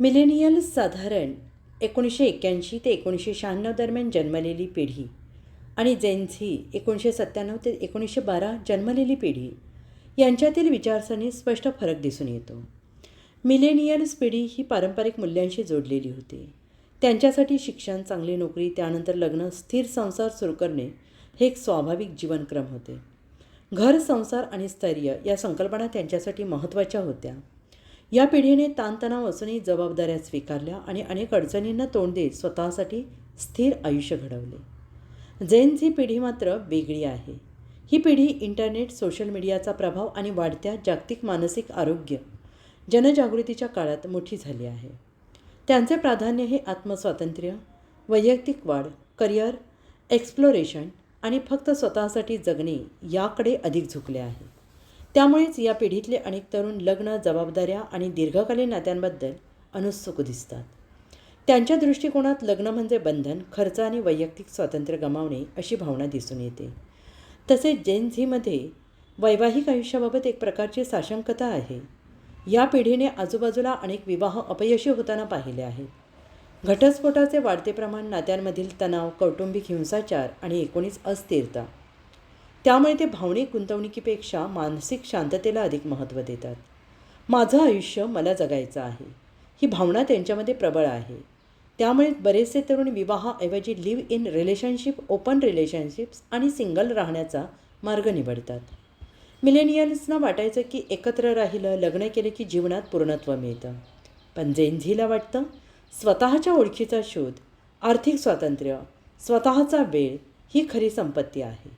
Millennials साधारण एकोणीसशे एक्क्याऐंशी ते एकोणीसशे शहाण्णव दरम्यान जन्मलेली पिढी आणि जेन्झी एकोणीसशे सत्त्याण्णव ते एकोणीसशे बारा जन्मलेली पिढी यांच्यातील विचारसरणीत स्पष्ट फरक दिसून येतो. मिलेनियल्स पिढी ही पारंपरिक मूल्यांशी जोडलेली होती. त्यांच्यासाठी शिक्षण चांगली नोकरी त्यानंतर लग्न स्थिर संसार सुरू करणे हे एक स्वाभाविक जीवनक्रम होते. घर संसार आणि स्थैर्य या संकल्पना त्यांच्यासाठी महत्त्वाच्या होत्या. या पिढीने ताणतणाव असूनही जबाबदाऱ्या स्वीकारल्या आणि अनेक अडचणींना तोंड देत स्वतःसाठी स्थिर आयुष्य घडवले. जेन्स ही पिढी मात्र वेगळी आहे. ही पिढी इंटरनेट सोशल मीडियाचा प्रभाव आणि वाढत्या जागतिक मानसिक आरोग्य जनजागृतीच्या काळात मोठी झाली आहे. त्यांचे प्राधान्य हे आत्मस्वातंत्र्य वैयक्तिक वाढ करिअर एक्सप्लोरेशन आणि फक्त स्वतःसाठी जगणे याकडे अधिक झुकले आहे. त्यामुळेच या पिढीतले अनेक तरुण लग्न जबाबदाऱ्या आणि दीर्घकालीन नात्यांबद्दल अनुत्सुक दिसतात. त्यांच्या दृष्टिकोनात लग्न म्हणजे बंधन खर्च आणि वैयक्तिक स्वातंत्र्य गमावणे अशी भावना दिसून येते. तसेच जेन झीमध्ये वैवाहिक आयुष्याबाबत एक प्रकारची साशंकता आहे. या पिढीने आजूबाजूला अनेक विवाह अपयशी होताना पाहिले आहेत घटस्फोटाचे वाढते प्रमाण नात्यांमधील तणाव कौटुंबिक हिंसाचार आणि एकोणीस अस्थिरता त्यामुळे ते भावनिक गुंतवणुकीपेक्षा मानसिक शांततेला अधिक महत्त्व देतात. माझं आयुष्य मला जगायचं आहे. ही भावना त्यांच्यामध्ये प्रबळ आहे. त्यामुळे बरेचसे तरुण विवाहाऐवजी live in relationship open relationships आणि सिंगल राहण्याचा मार्ग निवडतात. मिलेनियल्सना वाटायचं की एकत्र राहिलं लग्न केलं की जीवनात पूर्णत्व मिळतं. पण जेनझीला वाटतं स्वतःच्या ओळखीचा शोध आर्थिक स्वातंत्र्य स्वतःचा वेळ ही खरी संपत्ती आहे.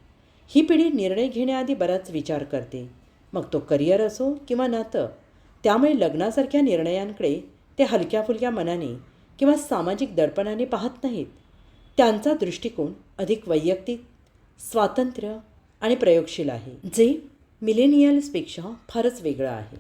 ही पिढी निर्णय घेण्याआधी बराच विचार करते. मग तो करिअर असो किंवा नातं त्यामुळे लग्नासारख्या निर्णयांकडे ते हलक्या फुलक्या मनाने किंवा सामाजिक दडपणाने पाहत नाहीत. त्यांचा दृष्टिकोन अधिक वैयक्तिक स्वातंत्र्य आणि प्रयोगशील आहे. जे मिलेनियल्सपेक्षा फारच वेगळं आहे.